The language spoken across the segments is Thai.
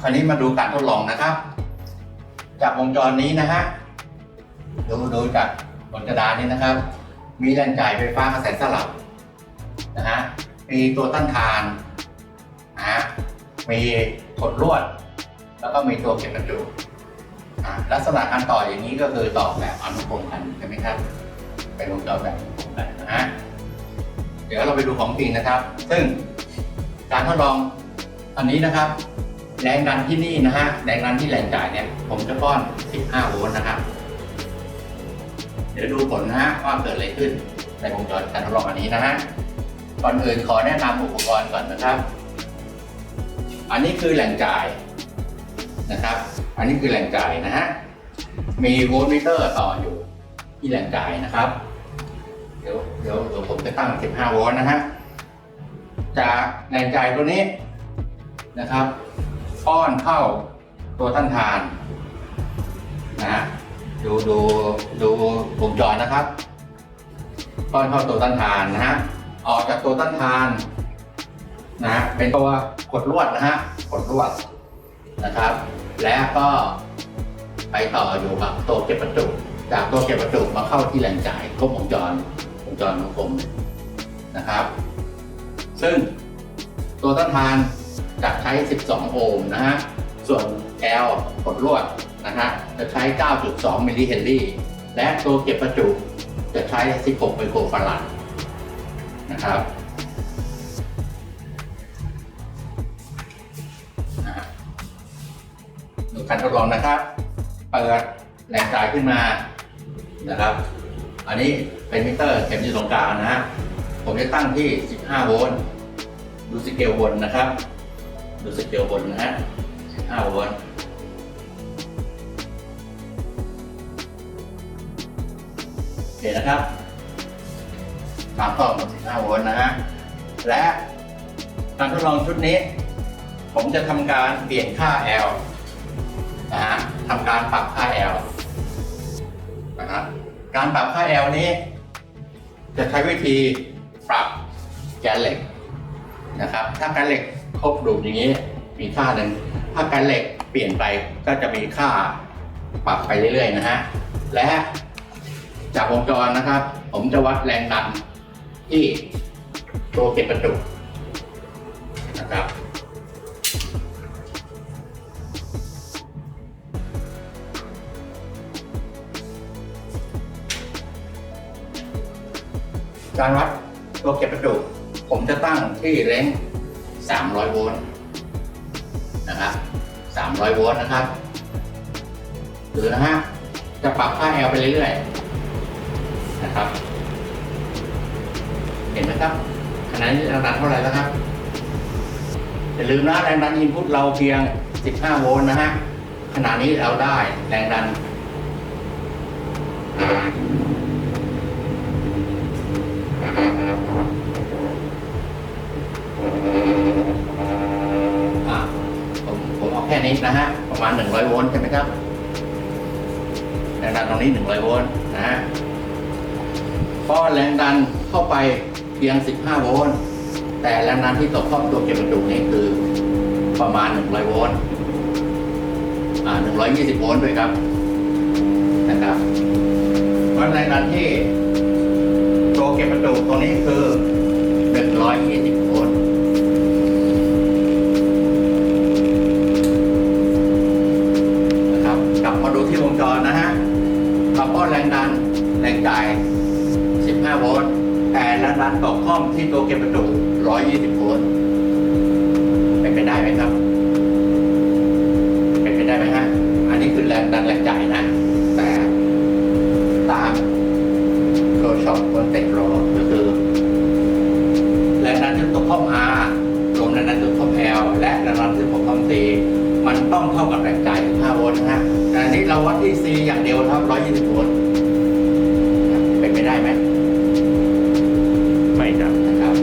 คราวนี้มาดูการทดลองนะครับ จากวงจรนี้นะฮะดูดูจากบนกระดานนี้นะครับ มีแรงจ่ายไฟฟ้ากระแสสลับนะฮะมีตัวต้านทานนะฮะมีกดลวด แล้วก็มีตัวเก็บประจุลักษณะการต่ออย่างนี้ก็คือต่อแบบอนุกรมกันใช่ไหมครับเป็นวงจรแบบอนุกรมกันนะฮะเดี๋ยวเราไปดูของจริงนะครับ ซึ่งการทดลองอันนี้นะครับ แรงดันที่นี่นะฮะแรงดันที่แรงจ่ายเนี่ย ผมจะป้อน 15 โวลต์นะครับ เดี๋ยวดูผลนะฮะว่าเกิดอะไรขึ้นในวงจรการทดลองอันนี้นะฮะก่อนอื่นขอแนะนำอุปกรณ์ก่อนนะครับ อันนี้คือแหล่งจ่ายนะครับ อันนี้คือแหล่งจ่ายนะฮะ มีโวลต์มิเตอร์ต่ออยู่ที่แหล่งจ่ายนะครับ เดี๋ยวเดี๋ยวเดี๋ยวผมจะตั้ง 15 โวลต์นะฮะ จากแรงจ่ายตัวนี้นะครับ ป้อนเข้าตัวต้านทานนะฮะดูดูดูวงจรนะครับ ป้อนเข้าตัวต้านทานนะฮะออกจากตัวต้านทานนะฮะเป็นตัวกดลวดนะฮะกดลวดนะครับ แล้วก็ไปต่ออยู่กับตัวเก็บประจุ จากตัวเก็บประจุมาเข้าที่แรงจ่ายครบวงจรวงจรวงกลมนะครับ ซึ่งตัวต้านทาน จะใช้ 12 โอห์มนะฮะ ส่วน L กดลวดนะฮะ จะใช้ 9.2 มิลลิเฮนรี่ และตัวเก็บประจุจะใช้ 16 ไมโครฟาราดนะครับนะฮะดูการทดลองนะครับ เปิดแหล่งจ่ายขึ้นมานะครับ อันนี้เป็นมิเตอร์เข็มอยู่ตรงกลางนะฮะ ผมจะตั้งที่ 15 โวลต์ ดูสเกลบนนะครับ ดูสเกลบนนะฮะ15โวลต์โอเคนะครับตามต่อกับ15โวลต์นะฮะ และการทดลองชุดนี้ ผมจะทำการเปลี่ยนค่า L นะฮะทำการปรับค่า L นะครับการปรับค่า L นี้ จะใช้วิธีปรับแกนเหล็กนะครับ ถ้าแกนเหล็ก ครบรูปอย่างนี้มีค่าหนึ่งถ้าแกนเหล็กเปลี่ยนไปก็จะมีค่าปรับไปเรื่อยๆนะฮะและจากวงจรนะครับ ผมจะวัดแรงดันที่ตัวเก็บประจุนะครับการวัดตัวเก็บประจุผมจะตั้งที่เร้ง 300 โวลต์นะครับ 300 โวลต์นะครับ หรือนะฮะ จะปรับค่า L ไปเรื่อยๆ นะครับ เห็นไหมครับ ขณะนี้แรงดันเท่าไหร่แล้วครับ อย่าลืมนะแรงดันอินพุตเราเพียง 15 โวลต์นะฮะ ขณะนี้เราได้แรงดัน อะผมผมเอาแค่นี้นะฮะ ประมาณ 100 โวลต์ใช่ไหมครับแรงดันตรงนี้ 100 โวลต์นะฮะเพราะแรงดันเข้าไปเพียง 15 โวลต์ แต่แรงดันที่ตกเข้าตัวเก็บประจุนี่คือประมาณ 100 โวลต์ อ่า 120 โวลต์ด้วยครับนะครับ เพราะแรงดันที่ตัวเก็บประจุตรงนี้คือ 120 โวลต์ แรงดันแรงจ่าย 15 โวลต์แต่แรงดันตกข้อมที่ตัวเก็บประจุ 120 โวลต์เป็นไปได้ไหมครับ เป็นไปได้ไหมฮะ อันนี้คือแรงดันแรงจ่ายนะ แต่ตามโลช็อตบนเต็กโลก็คือแรงดันที่ตกข้อม R รวมแรงดันที่ตกข้อม L และแรงดันที่ตกข้อม C มันต้องเท่ากับแรงจ่าย 15 โวลต์นะฮะ เราวัดที่ C อย่างเดียวครับ120โวลต์เป็นไปได้ไหมไม่ครับนะครับ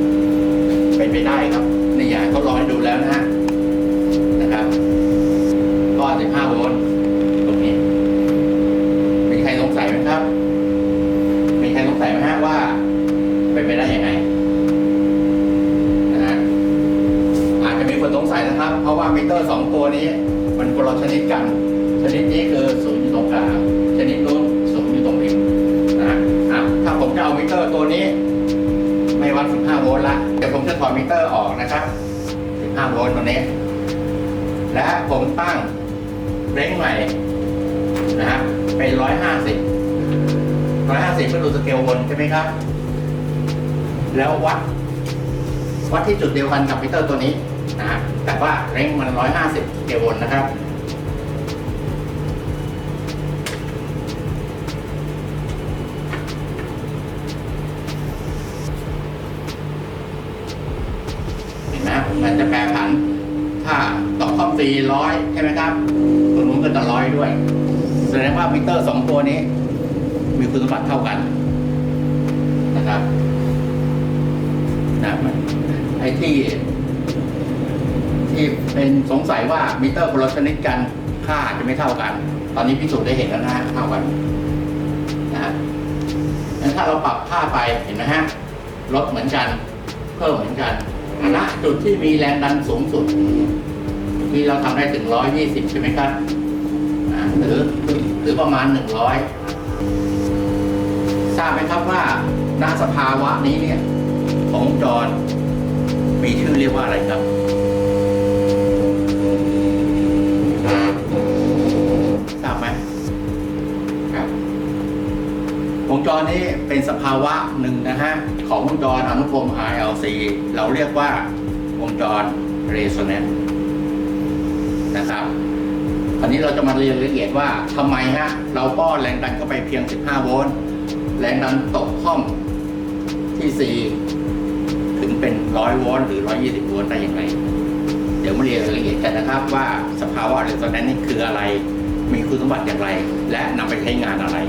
เป็นไปได้ครับนี่อย่างทดลองให้ดูแล้วนะฮะนะครับก็15โวลต์ตรงนี้มีใครสงสัยไหมครับ มีใครสงสัยไหมฮะว่า เป็นไปได้ยังไงนะฮะอาจจะมีคนสงสัยนะครับ เพราะว่ามิเตอร์สองตัวนี้ มันคนละชนิดกัน ชนิดนี้คือศูนย์อยู่ตรงกลางชนิดนู้นศูนย์อยู่ตรงริมนะฮะอะถ้าผมจะเอามิเตอร์ตัวนี้ ไม่วัด 15 โวลต์ละเดี๋ยวผมจะถอดมิเตอร์ออกนะครับ 15 โวลต์ตัวนี้ และผมตั้งเร่งใหม่นะฮะเป็น 150 150ก็ดูสเกลบนใช่ไหมครับ แล้ววัด วัดที่จุดเดียวกันกับมิเตอร์ตัวนี้นะฮะแต่ว่าเร่งมัน 150สเกลบนนะครับ มันจะแปรผัน ถ้าตอกคอมตีร้อยใช่ไหมครับตัวนู้นก็จะร้อยด้วย แสดงว่ามิเตอร์สองตัวนี้ มีคุณสมบัติเท่ากันนะครับนะไอ้ที่ ที่เป็นสงสัยว่ามิเตอร์คนละชนิดกันค่าจะไม่เท่ากัน ตอนนี้พิสูจน์ได้เห็นแล้วนะเท่ากันนะฮะงั้นถ้าเราปรับค่าไปเห็นไหมฮะลดเหมือนกันเพิ่มเหมือนกัน ณจุดที่มีแรงดันสูงสุดที่เราทำได้ถึงร้อยยี่สิบใช่ไหมครับหรือหรือประมาณหนึ่งร้อยทราบไหมครับว่าณสภาวะนี้เนี่ย ของวงจรมีชื่อเรียกว่าอะไรครับ วงจรนี้เป็นสภาวะหนึ่งนะฮะของวงจรอนุกรม RLC เราเรียกว่าวงจร resonance นะครับคราวนี้เราจะมาเรียนละเอียดว่าทำไมฮะเราป้อนแรงดันเข้าไปเพียง 15 โวลต์แรงดันตกข้อมที่ 4 ถึงเป็น 100 โวลต์หรือ 120 โวลต์ได้อย่างไร เดี๋ยวมาเรียนรายละเอียดกันนะครับว่าสภาวะเรโซแนนซ์นี่คืออะไร มีคุณสมบัติอย่างไร และนำไปใช้งานอะไร